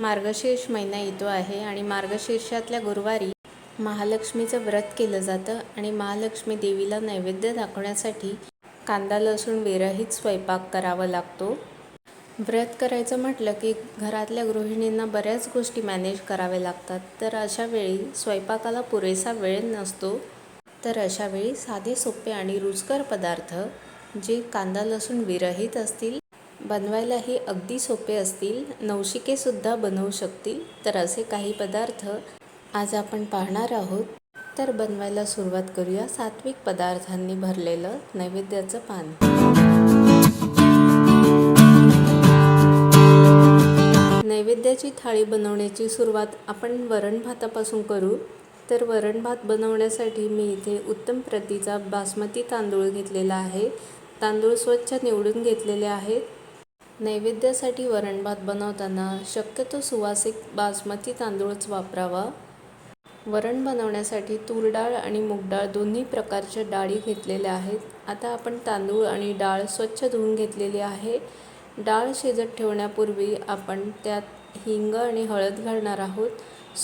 मार्गशीर्ष महिना येतो आहे आणि मार्गशीर्षातल्या गुरुवारी महालक्ष्मीचं व्रत केलं जातं आणि महालक्ष्मी देवीला नैवेद्य दाखवण्यासाठी कांदा लसूण विरहित स्वयंपाक करावा लागतो. व्रत करायचं म्हटलं की घरातल्या गृहिणींना बऱ्याच गोष्टी मॅनेज कराव्या लागतात. तर अशा वेळी स्वयंपाकाला पुरेसा वेळ नसतो. तर अशा वेळी साधे सोपे आणि रुचकर पदार्थ जे कांदा लसूण विरहित असतील बनवायलाही अगदी सोपे असतील नवशिकेसुद्धा बनवू शकतील तर असे काही पदार्थ आज आपण पाहणार आहोत. तर बनवायला सुरुवात करूया. सात्विक पदार्थांनी भरलेलं नैवेद्याचं पान. नैवेद्याची थाळी बनवण्याची सुरुवात आपण वरण भातापासून करू. तर वरण भात बनवण्यासाठी मी इथे उत्तम प्रतीचा बासमती तांदूळ घेतलेला आहे. तांदूळ स्वच्छ निवडून घेतलेले आहेत. नैवेद्यासाठी वरण भात बनवताना शक्यतो सुवासिक बासमती तांदूळच वापरावा. वरण बनवण्यासाठी तूर डाळ आणि मूग डाळ दोन्ही प्रकारच्या डाळी घेतलेल्या आहेत. आता आपण तांदूळ आणि डाळ स्वच्छ धुवून घेतलेली आहे. डाळ शिजत ठेवण्यापूर्वी आपण त्यात हिंग आणि हळद घालणार आहोत.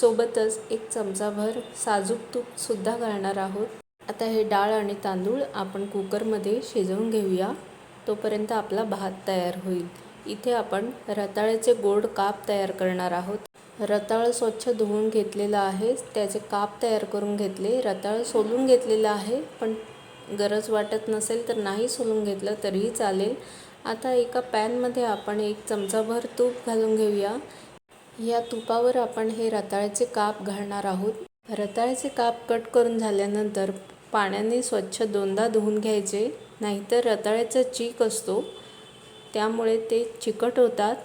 सोबतच एक चमचाभर साजूक तूपसुद्धा घालणार आहोत. आता हे डाळ आणि तांदूळ आपण कुकरमध्ये शिजवून घेऊया. तोपर्यंत आपला भात तयार होईल. इथे आपण रताळ्याचे गोड काप तयार करणार आहोत. रताळ स्वच्छ धुवून घेतलेलं आहे. त्याचे काप तयार करून घेतले. रताळ सोलून घेतलेलं आहे. पण गरज वाटत नसेल तर नाही सोलून घेतलं तरीही चालेल. आता एका पॅनमध्ये आपण एक चमचाभर तूप घालून घेऊया. या तुपावर आपण हे रताळ्याचे काप घालणार आहोत. रताळ्याचे काप कट करून झाल्यानंतर पाण्याने स्वच्छ दोनदा धुवून घ्यायचे. नाहीतर रताळ्याचा चीक असतो. त्यामुळे ते चिकट होतात.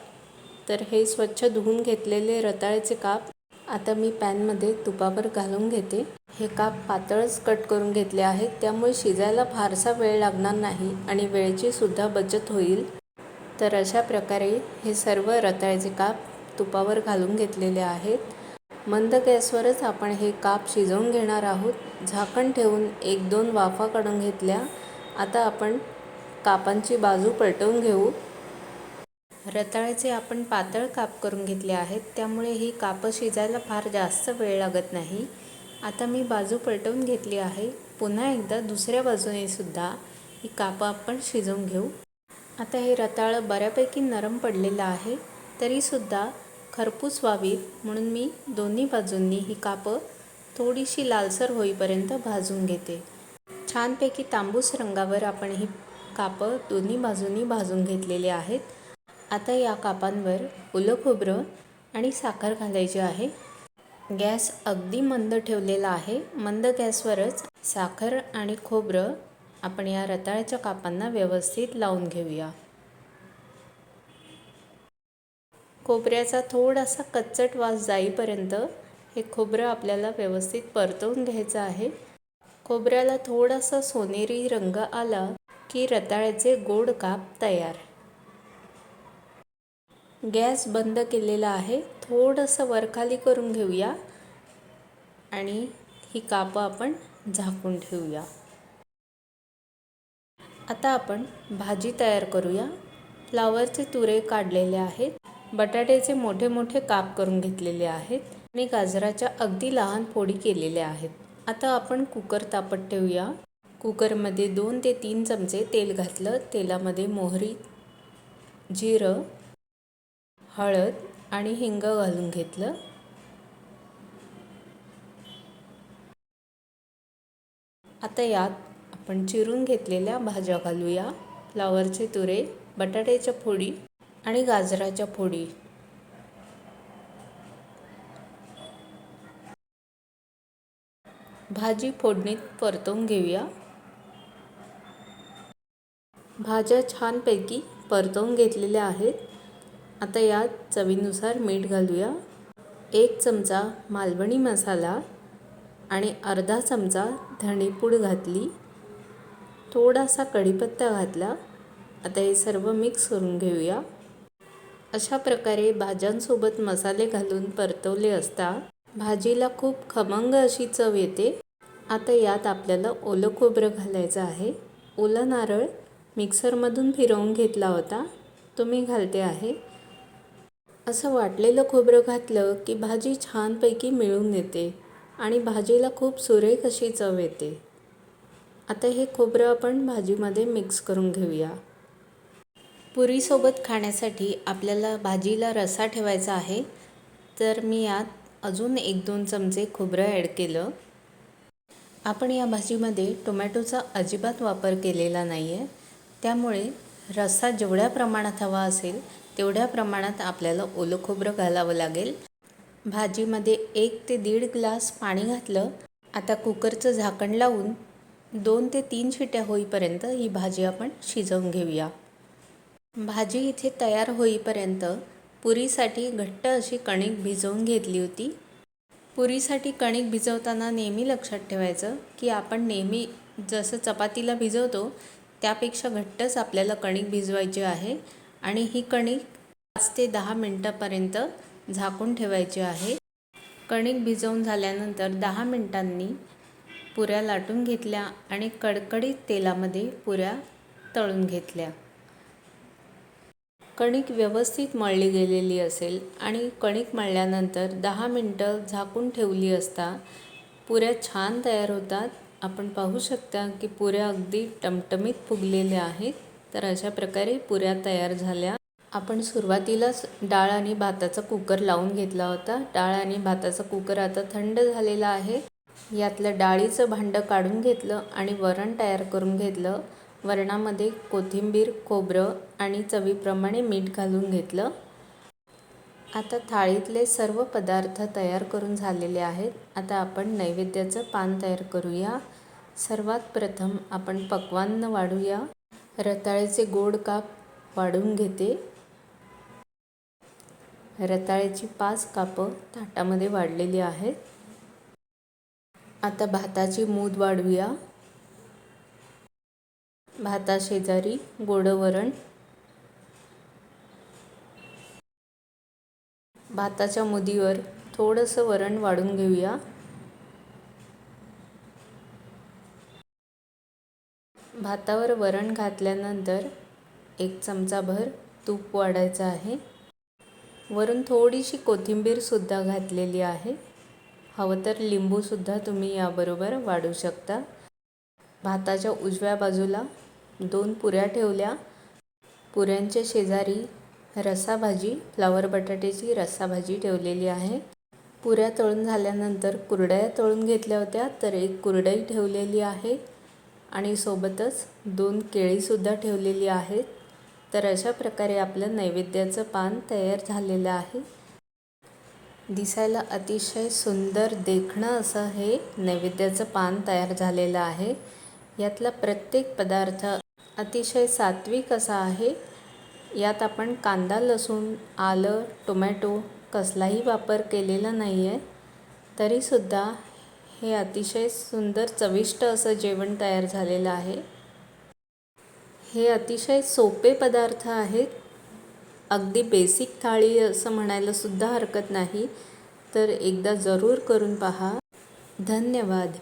तर हे स्वच्छ धुवून घेतलेले रताळ्याचे काप आता मी पॅनमध्ये तुपावर घालून घेते. हे काप पातळच कट करून घेतले आहेत. त्यामुळे शिजायला फारसा वेळ लागणार नाही आणि वेळेची सुद्धा बचत होईल. तर अशा प्रकारे हे सर्व रताळ्याचे काप तुपावर घालून घेतलेले आहेत. मंद गॅसवरच आपण हे काप शिजवून घेणार आहोत. झाकण ठेवून एक दोन वाफा काढून घेतल्या. आता आपण कापांची बाजू पलटवून घेऊ. रताळ्याचे आपण पातळ काप करून घेतले आहेत त्यामुळे ही कापं शिजायला फार जास्त वेळ लागत नाही. आता मी बाजू पलटवून घेतली आहे. पुन्हा एकदा दुसऱ्या बाजूने सुद्धा ही कापं आपण शिजवून घेऊ. आता हे रताळं बऱ्यापैकी नरम पडलेलं आहे तरीसुद्धा खरपूस व्हावीत म्हणून मी दोन्ही बाजूंनी ही कापं थोडीशी लालसर होईपर्यंत भाजून घेते. छानपैकी तांबूस रंगावर आपण ही कापं दोन्ही बाजूंनी भाजून घेतलेले आहेत. आता या कापांवर ओलं खोबरं आणि साखर घालायची आहे. गॅस अगदी मंद ठेवलेला आहे. मंद गॅसवरच साखर आणि खोबरं आपण या रताळ्याच्या कापांना व्यवस्थित लावून घेऊया. खोबऱ्याचा थोडासा कच्चट वास जाईपर्यंत हे खोबरं आपल्याला व्यवस्थित परतवून घ्यायचं आहे. खोबऱ्याला थोडासा सोनेरी रंग आला की रताळ्याचे गोड काप तयार. गॅस बंद केलेला आहे. थोडंसं वरखाली करून घेऊया आणि ही कापं आपण झाकून ठेवूया. आता आपण भाजी तयार करूया. फ्लावरचे तुरे काढलेले आहेत. बटाट्याचे मोठे मोठे काप करून घेतलेले आहेत आणि गाजराच्या अगदी लहान फोडी केलेल्या आहेत. आता आपण कुकर तापत ठेवूया. कुकरमध्ये दोन ते तीन चमचे तेल घातलं. तेलामध्ये मोहरी जिरं हळद आणि हिंग घालून घेतलं. आता यात आपण चिरून घेतलेल्या भाज्या घालूया. फ्लावरचे तुरे बटाट्याच्या फोडी आणि गाजराच्या फोडी. भाजी फोडणीत परतवून घेऊया. भाज्या छानपैकी परतवून घेतलेल्या आहेत. आता यात चवीनुसार मीठ घालूया. एक चमचा मालवणी मसाला आणि अर्धा चमचा धणेपूड घातली. थोडासा कढीपत्ता घातला. आता हे सर्व मिक्स करून घेऊया. अशा प्रकारे भाज्यांसोबत मसाले घालून परतवले असता भाजीला खूप खमंग अशी चव येते. आता यात आपल्याला ओलं खोबरं घालायचं आहे. ओलं नारळ मिक्सरमधून फिरवून घेतला होता. तो मी घालते आहे. असं वाटलेलं खोबरं घातलं की भाजी छानपैकी मिळून येते आणि भाजीला खूप सुरेख अशी चव येते. आता हे खोबरं आपण भाजीमध्ये मिक्स करून घेऊया. पुरीसोबत खाण्यासाठी आपल्याला भाजीला रसा ठेवायचा आहे. तर मी यात अजून एक दोन चमचे खोबरं ॲड केलं. आपण या भाजीमध्ये टोमॅटोचा अजिबात वापर केलेला नाही आहे त्यामुळे रस्सा जेवढ्या प्रमाणात हवा असेल तेवढ्या प्रमाणात आपल्याला ओलं खोबरं घालावं लागेल. भाजीमध्ये एक ते दीड ग्लास पाणी घातलं. आता कुकरचं झाकण लावून दोन ते तीन शिट्या होईपर्यंत ही भाजी आपण शिजवून घेऊया. भाजी इथे तयार होईपर्यंत पुरीसाठी घट्ट अशी कणिक भिजवून घेतली होती. पुरीसाठी कणिक भिजवताना नेहमी लक्षात ठेवायचं की आपण नेहमी जसं चपातीला भिजवतो त्यापेक्षा घट्टच आपल्याला कणिक भिजवायची आहे आणि ही कणिक पाच ते दहा मिनटापर्यंत झाकून ठेवायची आहे. कणिक भिजवून झाल्यानंतर दहा मिनटांनी पुऱ्या लाटून घेतल्या आणि कडकडीत तेलामध्ये पुऱ्या तळून घेतल्या. कणिक व्यवस्थित मळली गेलेली असेल आणि कणिक मळल्यानंतर दहा मिनटं झाकून ठेवली असता पुऱ्या छान तयार होतात. आपण पाहू शकता की पुऱ्या अगदी टमटमीत फुगलेल्या आहेत. तर अशा प्रकारे पुऱ्या तयार झाल्या. आपण सुरुवातीलाच डाळ आणि भाताचा कुकर लावून घेतला होता. डाळ आणि भाताचा कुकर आता थंड झालेला आहे. यातलं डाळीचं भांडं काढून घेतलं आणि वरण तयार करून घेतलं. वरणामध्ये कोथिंबीर खोबरं आणि चवीप्रमाणे मीठ घालून घेतलं. आता थाळीतले सर्व पदार्थ तयार करून झालेले आहेत. आता आपण नैवेद्याचं पान तयार करूया. सर्वात प्रथम आपण पक्वान्न वाढूया. रताळ्याचे गोड काप वाढून घेते. रताळ्याची पाच कापं ताटामध्ये वाढलेली आहेत. आता भाताची मूद वाढवूया भाताशेजारी गोडं वरण. भाताच्या मुदीवर थोडंसं वरण वाढून घेऊया. भातावर वरण घातल्यानंतर एक चमचाभर तूप वाढायचं आहे. वरून थोडीशी कोथिंबीरसुद्धा घातलेली आहे. हवं तर लिंबूसुद्धा तुम्ही याबरोबर वाढू शकता. भाताच्या उजव्या बाजूला दोन पुऱ्या ठेवल्या. पुऱ्यांच्या शेजारी रस्सा भाजी फ्लावर बटाट्याची रस्सा भाजी ठेवलेली आहे. पुऱ्या तळून झाल्यानंतर कुरड्या तळून घेतल्या होत्या तर एक कुरडई ठेवलेली आहे आणि सोबतच दोन केळीसुद्धा ठेवलेली आहेत. तर अशा प्रकारे आपलं नैवेद्याचं पान तयार झालेलं आहे. दिसायला अतिशय सुंदर देखणं असं हे नैवेद्याचं पान तयार झालेलं आहे. यातला प्रत्येक पदार्थ अतिशय सात्विक असा आहे. यात आपण कांदा लसूण आलं टोमॅटो कसलाही वापर केलेला नाही आहे तरीसुद्धा हे अतिशय सुंदर चविष्ट असं जेवण तयार झालेलं आहे. हे अतिशय सोपे पदार्थ आहेत. अगदी बेसिक थाळी असं म्हणायला सुद्धा हरकत नाही. तर एकदा जरूर करून पहा. धन्यवाद.